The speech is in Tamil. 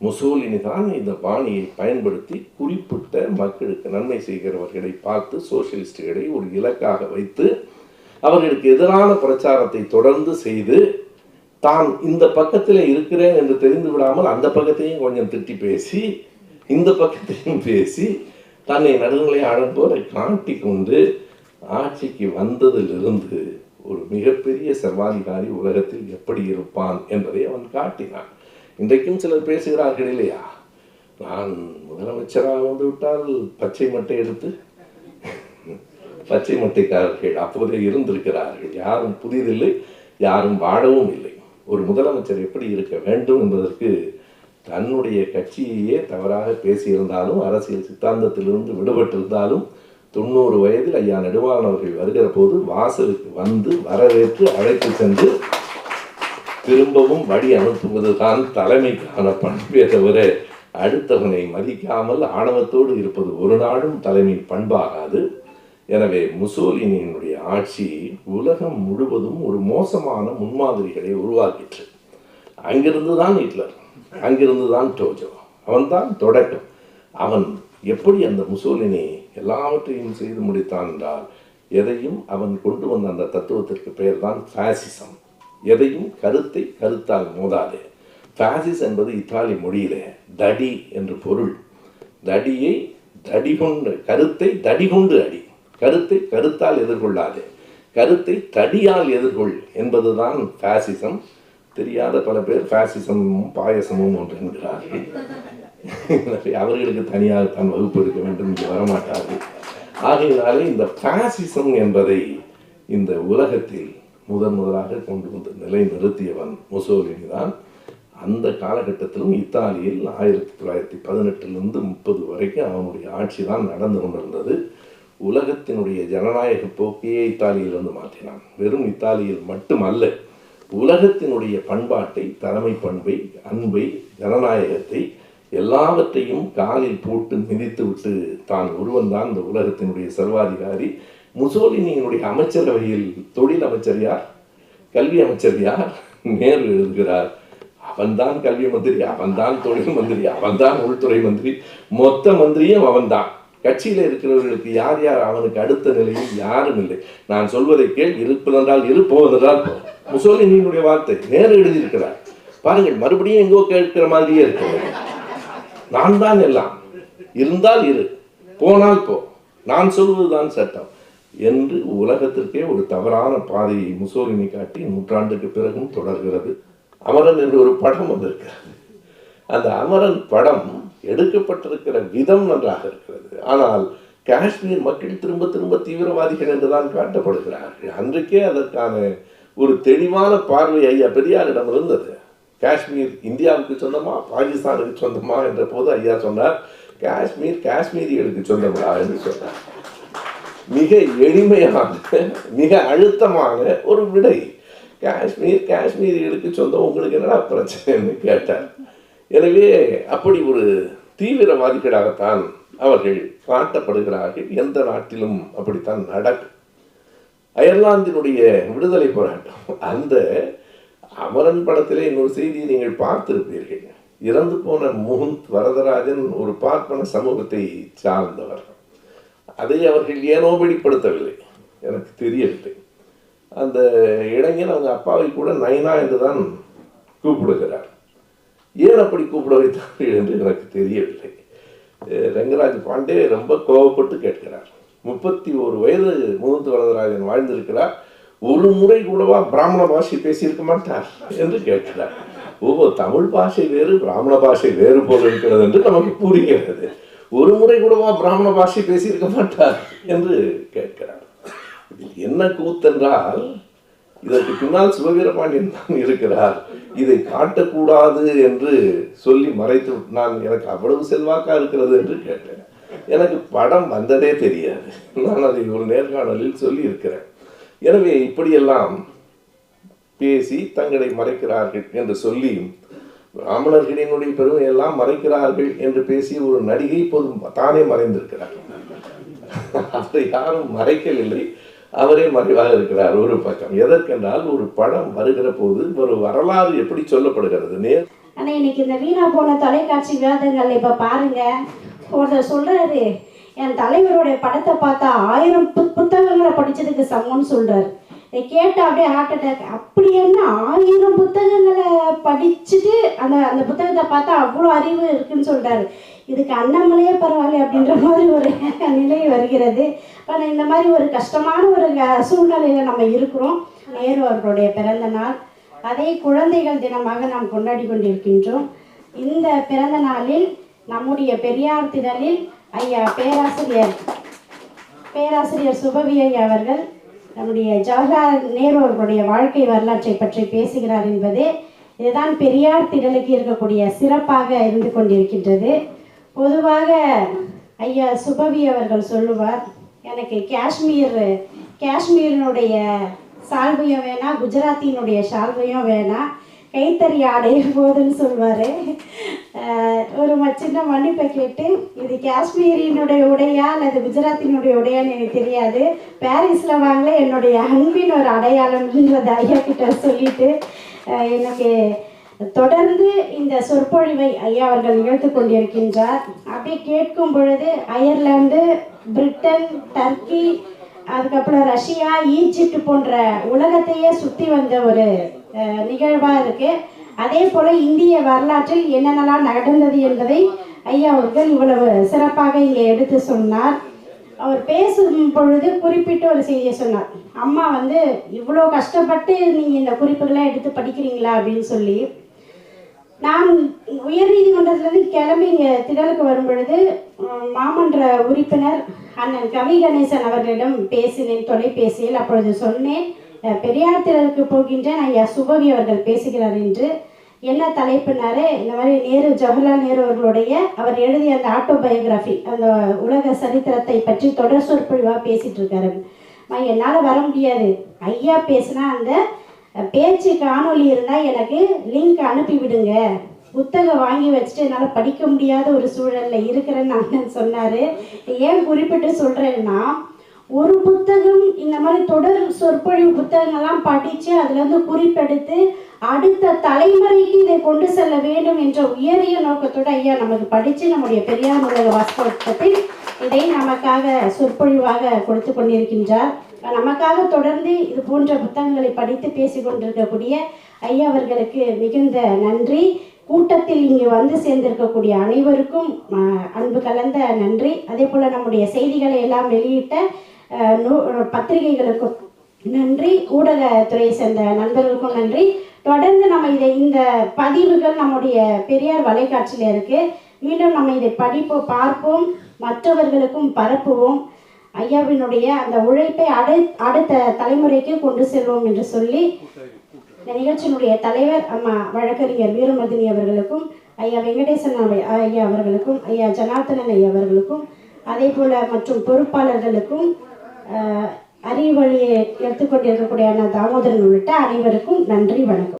முசோலினி தான் இந்த பாணியை பயன்படுத்தி குறிப்பிட்ட மக்களுக்கு நன்மை செய்கிறவர்களை பார்த்து சோசியலிஸ்டுகளை ஒரு இலக்காக வைத்து அவர்களுக்கு எதிரான பிரச்சாரத்தை தொடர்ந்து செய்து தான் இந்த பக்கத்தில் இருக்கிறேன் என்று தெரிந்து விடாமல் அந்த பக்கத்தையும் கொஞ்சம் திட்டி பேசி இந்த பக்கத்தையும் பேசி தன்னை நடுநிலை அழம்போரை காட்டி கொண்டு ஆட்சிக்கு வந்ததிலிருந்து ஒரு மிகப்பெரிய சர்வாதிகாரி உலகத்தில் எப்படி இருப்பான் என்பதை அவன் காட்டினான். இன்றைக்கும் சிலர் பேசுகிறார்கள் இல்லையா? நான் முதலமைச்சராக வந்து விட்டால் பச்சை மட்டை எடுத்து பச்சை மட்டைக்காரர்கள் அப்போதே இருந்திருக்கிறார்கள். யாரும் புதியதில்லை யாரும் வாழவும் இல்லை. ஒரு முதலமைச்சர் எப்படி இருக்க வேண்டும் என்பதற்கு தன்னுடைய கட்சியையே தவறாக பேசியிருந்தாலும் அரசியல் சித்தாந்தத்திலிருந்து விடுபட்டிருந்தாலும் தொண்ணூறு வயதில் ஐயா நெடுவாளன் அவர்கள் வருகிற போது வாசலுக்கு வந்து வரவேற்று அழைத்து சென்று திரும்பவும் வழி அனுப்புவதுதான் தலைமைக்கான பண்பே தவிர அடுத்தவனை மதிக்காமல் ஆணவத்தோடு இருப்பது ஒரு நாளும் தலைமை பண்பாகாது. எனவே முசோலினியினுடைய ஆட்சி உலகம் முழுவதும் ஒரு மோசமான முன்மாதிரிகளை உருவாக்கிற்று. அங்கிருந்து தான் ஹிட்லர் அங்கிருந்து தான் டோஜோ. அவன்தான் தொடக்கம். அவன் எப்படி அந்த முசோலினி எல்லாவற்றையும் செய்து முடித்தான் என்றால் எதையும் அவன் கொண்டு வந்த அந்த தத்துவத்திற்கு பெயர் தான் ஃபேசிசம் எதையும் கருத்தை கருத்தால் மோதாதே. ஃபேசிஸ் என்பது இத்தாலி மொழியிலே தடி என்று பொருள். தடியை தடி கொண்டு கருத்தை தடி கொண்டு அடி. கருத்தை கருத்தால் எதிர்கொள்ளாதே. கருத்தை தடியால் எதிர்கொள் என்பதுதான் ஃபேசிசம் தெரியாத பல பேர் ஃபேசிசமும் பாயசமும் ஒன்று என்கிறார்கள். எனவே அவர்களுக்கு தனியாக தான் வகுப்பு எடுக்க வேண்டும் இங்கே வரமாட்டார்கள். ஆகையினாலே இந்த ஃபேசிசம் என்பதை இந்த உலகத்தில் முதன் முதலாக கொண்டு வந்து நிலை நிறுத்தியவன் முசோலினி தான் அந்த காலகட்டத்திலும் இத்தாலியில் ஆயிரத்தி தொள்ளாயிரத்தி பதினெட்டுலேருந்து முப்பது வரைக்கும் அவனுடைய ஆட்சி தான் நடந்து கொண்டிருந்தது. உலகத்தினுடைய ஜனநாயக போக்கையே இத்தாலியிலிருந்து மாற்றினான். வெறும் இத்தாலியில் மட்டுமல்ல உலகத்தினுடைய பண்பாட்டை தலைமை பண்பை அன்பை ஜனநாயகத்தை எல்லாவற்றையும் காலில் போட்டு மிதித்து விட்டு தான் ஒருவன் தான் இந்த உலகத்தினுடைய சர்வாதிகாரி. முசோலினியினுடைய அமைச்சரவையில் தொழில் அமைச்சர் யார்? கல்வி அமைச்சர் யார்? நேரு எழுதுகிறார். அவன்தான் கல்வி மந்திரி அவன்தான் தொழில் மந்திரி அவன்தான் உள்துறை மந்திரி. மொத்த மந்திரியும் அவன்தான். கட்சியில் இருக்கிறவர்களுக்கு யார் யார் அவனுக்கு அடுத்த நிலையில் யாரும் இல்லை. நான் சொல்வதை கேள் இருப்பதென்றால் இருப்போவதென்றால் போ முசோலினியினுடைய வார்த்தை நேரு எழுதியிருக்கிறார். பாருங்கள் மறுபடியும் எங்கோ கேட்கிற மாதிரியே இருக்கிறது. நான் தான் எல்லாம். இருந்தால் இரு போனால் போ. நான் சொல்வதுதான் சட்டம். என்று உலகத்திற்கே ஒரு தவறான பாதையை முசோலினி காட்டி நூற்றாண்டுக்கு பிறகும் தொடர்கிறது. அமரன் என்று ஒரு படம் வந்திருக்கிறது. அந்த அமரன் படம் எடுக்கப்பட்டிருக்கிற விதம் நன்றாக இருக்கிறது. ஆனால் காஷ்மீர் மக்கள் திரும்ப திரும்ப தீவிரவாதிகள் என்றுதான் காட்டப்படுகிறார்கள். அன்றைக்கே அதற்கான ஒரு தெளிவான பார்வை ஐயா பெரியாரிடம் இருந்தது. காஷ்மீர் இந்தியாவுக்கு சொந்தமா பாகிஸ்தானுக்கு சொந்தமா என்ற போது ஐயா சொன்னார் காஷ்மீர் காஷ்மீரிகளுக்கு சொந்தமா? என்று சொன்னார். மிக எளிமையான மிக அழுத்தமான ஒரு விடை. காஷ்மீர் காஷ்மீரிகளுக்கு சொந்தம். உங்களுக்கு என்னடா பிரச்சனைன்னு கேட்டார். எனவே அப்படி ஒரு தீவிரவாதிகளாகத்தான் அவர்கள் காட்டப்படுகிறார்கள். எந்த நாட்டிலும் அப்படித்தான் நடக்கும் அயர்லாந்தினுடைய விடுதலை போராட்டம். அந்த அமரன் படத்திலே இன்னொரு செய்தியை நீங்கள் பார்த்திருப்பீர்கள். இறந்து போன முகுந்த் வரதராஜன் ஒரு பார்ப்பன சமூகத்தை சார்ந்தவர். அதை அவர்கள் ஏனோ வெளிப்படுத்தவில்லை. எனக்கு தெரியவில்லை. அந்த இளைஞன் அவங்க அப்பாவை கூட நைனா என்று தான் கூப்பிடுகிறார். ஏன் அப்படி கூப்பிட வைத்தார்கள் என்று எனக்கு தெரியவில்லை. ரங்கராஜ் பாண்டே ரொம்ப கோவப்பட்டு கேட்கிறார். முப்பத்தி ஒரு வயது முகத்து வரதராஜன் வாழ்ந்திருக்கிறார். ஒரு முறை கூடவா பிராமண பாஷை பேசியிருக்க மாட்டார் என்று கேட்கிறார். ஓ தமிழ் பாஷை வேறு பிராமண பாஷை வேறு போல் இருக்கிறது என்று நமக்கு புரிகிறது. ஒரு முறை கூடவா பிராமண பாஷை பேசியிருக்க மாட்டார் என்று கேட்கிறார். இதில் என்ன கூத்தென்றால் இதற்கு பின்னால் சிவவீரபாண்டியன் தான் இருக்கிறார். இதை காட்டக்கூடாது என்று சொல்லி மறைத்து நான் எனக்கு அவ்வளவு செல்வாக்கா இருக்கிறது என்று கேட்டேன். எனக்கு படம் வந்ததே தெரியாது. நான் அதை ஒரு நேர்காணலில் சொல்லி இருக்கிறேன் எனவே இப்படியெல்லாம் பேசி தங்களை மறைக்கிறார்கள் என்று சொல்லி பிராமணர்களினுடைய பெருமையெல்லாம் மறைக்கிறார்கள் என்று பேசி ஒரு நடிகை இப்போது தானே மறைந்திருக்கிறார். அதை யாரும் மறைக்கவில்லை. அவரே மறைவாக இருக்கிறார் ஒரு பக்கம். எதற்கென்றால் ஒரு படம் வருகிற போது ஒரு வரலாறு எப்படி சொல்லப்படுகிறது? நேர் ஆனா இன்னைக்கு இந்த வீணா போன தொலைக்காட்சி விவாதங்கள் இப்ப பாருங்க. ஒருத்தர் சொல்றாரு என் தலைவருடைய படத்தை பார்த்தா ஆயிரம் புத்தகங்களை படிச்சதுக்கு சமம்னு சொல்றாரு. இதை கேட்டால் அப்படியே ஹார்ட் அட்டாக் அப்படி என்ன ஆயிரம் புத்தகங்களை படிச்சுட்டு அந்த அந்த புத்தகத்தை பார்த்தா அவ்வளோ அறிவு இருக்குன்னு சொல்கிறாரு இதுக்கு அண்ணாமலையே பரவாயில்ல அப்படின்ற மாதிரி ஒரு நிலை வருகிறது. ஆனால் இந்த மாதிரி ஒரு கஷ்டமான ஒரு சூழ்நிலையில் நம்ம இருக்கிறோம். நேரு அவர்களுடைய பிறந்த நாள். அதை குழந்தைகள் தினமாக நாம் கொண்டாடி கொண்டிருக்கின்றோம். இந்த பிறந்த நாளில் நம்முடைய பெரியார் திடலில் ஐயா பேராசிரியர் பேராசிரியர் சுபவி ஐயா அவர்கள் நம்முடைய ஜவஹர்லால் நேரு அவர்களுடைய வாழ்க்கை வரலாற்றை பற்றி பேசுகிறார் என்பது இதுதான் பெரியார் திடலுக்கு இருக்கக்கூடிய சிறப்பாக இருந்து கொண்டிருக்கின்றது. பொதுவாக ஐயா சுபவி அவர்கள் சொல்லுவார் எனக்கு காஷ்மீர் காஷ்மீரினுடைய சால்வையும் வேணாம் குஜராத்தினுடைய சால்வையும் வேணாம் கைத்தறி ஆடை போதுன்னு சொல்வார். ஒரு சின்ன மன்னிப்பை கேட்டு இது காஷ்மீரினுடைய உடையா அல்லது குஜராத்தினுடைய உடையான்னு எனக்கு தெரியாது. பாரிஸில் வாங்கல என்னுடைய அன்பின் ஒரு அடையாளம்ன்றத ஐயா கிட்ட சொல்லிட்டு எனக்கு தொடர்ந்து இந்த சொற்பொழிவை ஐயா அவர்கள் நிகழ்த்து கொண்டிருக்கின்றார். அப்படி கேட்கும் பொழுது அயர்லாந்து பிரிட்டன் டர்க்கி அதுக்கப்புறம் ரஷ்யா ஈஜிப்ட் போன்ற உலகத்தையே சுற்றி வந்த ஒரு நிகழ்வாக இருக்குது அதே போல் இந்திய வரலாற்றில் என்னென்னலாம் நடந்தது என்பதை ஐயா அவர்கள் இவ்வளவு சிறப்பாக இங்கே எடுத்து சொன்னார். அவர் பேசும் பொழுது குறிப்பிட்ட ஒரு செய்தியை சொன்னார். அம்மா வந்து இவ்வளோ கஷ்டப்பட்டு நீங்கள் இந்த குறிப்புகளை எடுத்து படிக்கிறீங்களா? அப்படின்னு சொல்லி. நான் உயர்நீதிமன்றத்திலிருந்து கிளம்பி இங்கே திடலுக்கு வரும் பொழுது மாமன்ற உறுப்பினர் அண்ணன் கவி கணேசன் அவர்களிடம் பேசினேன் தொலைபேசியில் அப்பொழுது சொன்னேன். பெரியார் திறருக்கு போகின்றேன் ஐயா சுபவி அவர்கள் பேசுகிறார் என்று என்ன தலைப்புனாரு இந்த மாதிரி நேரு ஜவஹர்லால் நேரு அவர்களுடைய அவர் எழுதிய அந்த ஆட்டோபயோகிராஃபி அந்த உலக சரித்திரத்தை பற்றி தொடர் சொற்பொழிவாக பேசிட்டு இருக்காரு. என்னால் வர முடியாது. ஐயா பேசினா அந்த பேச்சு காணொளி இருந்தால் எனக்கு லிங்க் அனுப்பி விடுங்க. புத்தகம் வாங்கி வச்சுட்டு என்னால் படிக்க முடியாத ஒரு சூழலில் இருக்கிறேன்னு அண்ணன் சொன்னார். ஏன் குறிப்பிட்டு சொல்கிறேன்னா ஒரு புத்தகம் இந்த மாதிரி தொடர் சொற்பொழிவு புத்தகங்கள்லாம் படித்து அதுலேருந்து குறிப்பெடுத்து அடுத்த தலைமுறைக்கு இதை கொண்டு செல்ல வேண்டும் என்ற உயரிய நோக்கத்தோடு ஐயா நமக்கு படித்து நம்முடைய பெரியார் உலக வாஸ்தவத்தில் இதை நமக்காக சொற்பொழிவாக கொடுத்து கொண்டிருக்கின்றார். நமக்காக தொடர்ந்து இது போன்ற புத்தகங்களை படித்து பேசி கொண்டிருக்கக்கூடிய ஐயா அவர்களுக்கு மிகுந்த நன்றி. கூட்டத்தில் இங்கு வந்து சேர்ந்திருக்கக்கூடிய அனைவருக்கும் அன்பு கலந்த நன்றி. அதே போல் நம்முடைய செய்திகளை எல்லாம் வெளியிட்ட பத்திரிகைகளுக்கும் நன்றி. ஊடகத்துறையை சேர்ந்த நண்பர்களுக்கும் நன்றி. தொடர்ந்து நம்ம இதை இந்த பதிவுகள் நம்முடைய பெரியார் வலைக்காட்சியில் இருக்கு. மீண்டும் நம்ம இதை படிப்போம் பார்ப்போம் மற்றவர்களுக்கும் பரப்புவோம். ஐயாவினுடைய அந்த உழைப்பை அடை அடுத்த தலைமுறைக்கு கொண்டு செல்வோம் என்று சொல்லி இந்த நிகழ்ச்சியினுடைய தலைவர் அம்மா வழக்கறிஞர் வீரமதினி அவர்களுக்கும் ஐயா வெங்கடேசன் ஐயா அவர்களுக்கும் ஐயா ஜனார்த்தனன் ஐயா அவர்களுக்கும் அதே போல மற்றும் பொறுப்பாளர்களுக்கும் அறிவழியை அறிவு வழியை எடுத்துக்கொண்டிருக்கக்கூடிய அண்ணா தாமோதரன் உள்ளிட்ட அனைவருக்கும் நன்றி வணக்கம்.